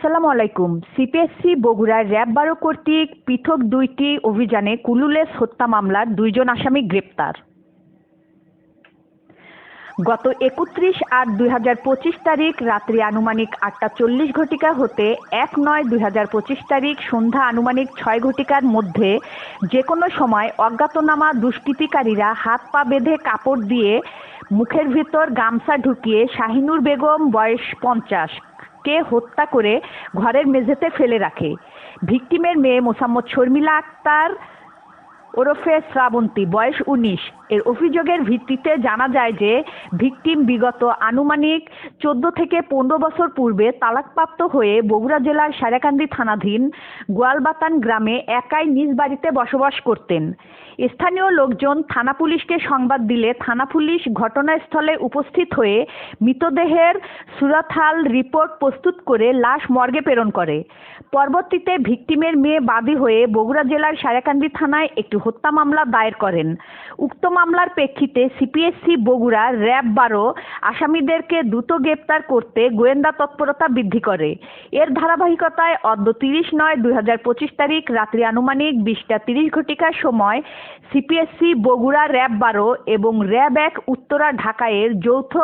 আসসালামু আলাইকুম। সিপিএসসি বগুড়ার র্যাব বারো কর্তৃক পৃথক দুইটি অভিযানে কুলুলেস হত্যা মামলার দুইজন আসামি গ্রেপ্তার। গত একত্রিশ আট দুই হাজার পঁচিশ তারিখ রাত্রি আনুমানিক আটটা চল্লিশ ঘটিকা হতে এক নয় দুই হাজার পঁচিশ তারিখ সন্ধ্যা আনুমানিক ছয় ঘটিকার মধ্যে যে কোনো সময় অজ্ঞাতনামা দুষ্কৃতিকারীরা হাত পা বেঁধে কাপড় দিয়ে মুখের ভিতর গামছা ঢুকিয়ে শাহিনুর বেগম বয়স পঞ্চাশ কে হত্যা করে ঘরের মেঝেতে ফেলে রাখে। ভিকটিমের মেয়ে মোসাম্মদ শর্মিলা আক্তার ওরফে শ্রাবন্তী, বয়স উনিশ। এর অভিযোগের ভিত্তিতে জানা যায় যে, ভিকটিম বিগত আনুমানিক চোদ্দ থেকে পনেরো বছর পূর্বে তালাকপ্রাপ্ত হয়ে বগুড়া জেলার সারেকান্দি থানাধীন গোয়ালবাতান গ্রামে একাই নিজ বাড়িতে বসবাস করতেন। স্থানীয় লোকজন থানা পুলিশকে সংবাদ দিলে থানা পুলিশ ঘটনাস্থলে উপস্থিত হয়ে মৃতদেহের সুরাথাল রিপোর্ট প্রস্তুত করে লাশ মর্গে প্রেরণ করে। পরবর্তীতে ভিকটিমের মেয়ে বাদী হয়ে বগুড়া জেলার সারেকান্দি থানায় একটি হত্যা মামলা দায়ের করেন। উক্ত মামলার প্রেক্ষিতে সিপিএসসি বগুড়া র্যাব বারো আসামিদেরকে দ্রুত গ্রেপ্তার করতে গোয়েন্দা তৎপরতা বৃদ্ধি করে। এর ধারাবাহিকতায় অদ্য তিরিশ নয় দুই তারিখ রাত্রি আনুমানিক বিশটা তিরিশ ঘটিকার সময় সিপিএসসি বগুড়া র্যাব বারো এবং র্যাব এক উত্তরা ঢাকায়ের যৌথ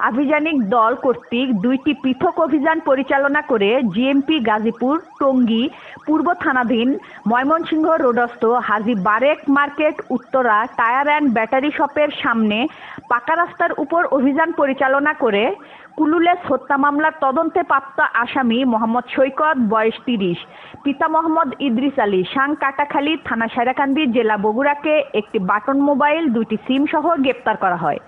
আভিযানিক দল কর্তৃক দুইটি পৃথক অভিযান পরিচালনা করে জিএমপি গাজীপুর, টঙ্গী, পূর্ব থানাধীন Mymensingh রোডস্থ Haji Barek market, Uttara tyre and battery শপের সামনে পাকা রাস্তার উপর অভিযান পরিচালনা করে কুলুলেস হত্যা মামলার তদন্তে প্রাপ্ত আসামি মোহাম্মদ সৈকত, বয়স তিরিশ। পিতা মোহাম্মদ ইদ্রিস আলী সাং কাটাখালী থানা সারাকান্দি জেলা বগুড়াকে একটি বাটন মোবাইল, দুইটি সিম সহ গ্রেপ্তার করা হয়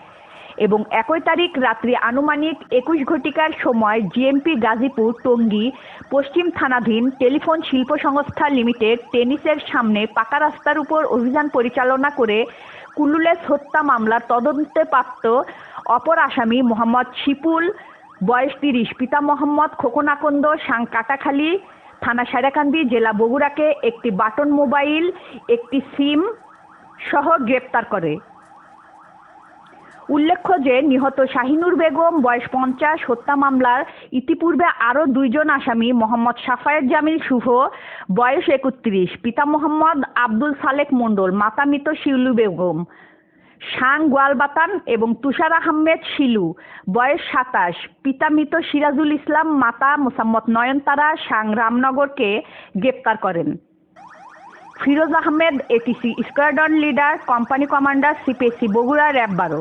এবং একই তারিখ রাত্রি আনুমানিক একুশ ঘটিকার সময় জিএমপি গাজীপুর, টঙ্গী, পশ্চিম থানাধীন টেলিফোন শিল্প সংস্থা লিমিটেড টেনিসের সামনে পাকা রাস্তার উপর অভিযান পরিচালনা করে কুলুলেস হত্যা মামলার তদন্তে প্রাপ্ত অপর আসামি মোহাম্মদ শিপুল, বয়স তিরিশ, পিতা মোহাম্মদ খোকনাকন্দ সাং কাটাখালী, থানা সারাকান্দি, জেলা বগুড়াকে একটি বাটন মোবাইল, একটি সিম সহ গ্রেপ্তার করে। উল্লেখ্য যে, নিহত শাহিনুর বেগম, বয়স পঞ্চাশ, হত্যা মামলার ইতিপূর্বে আরও দুইজন আসামি, মোহাম্মদ সাফায়েত জামিল শুভ, বয়স একত্রিশ, পিতা মোহাম্মদ আব্দুল সালেক মণ্ডল, মাতা মৃত শিউলু বেগম শাং গোয়ালবাতান এবং তুষার আহমেদ শিলু, বয়স সাতাশ, পিতা মৃত সিরাজুল ইসলাম, মাতা মোসাম্মদ নয়নতারা শাং রামনগরকে গ্রেপ্তার করেন। Firoz Ahmed ATC squadron leader company commander CPSC Bogura, RAB বারো।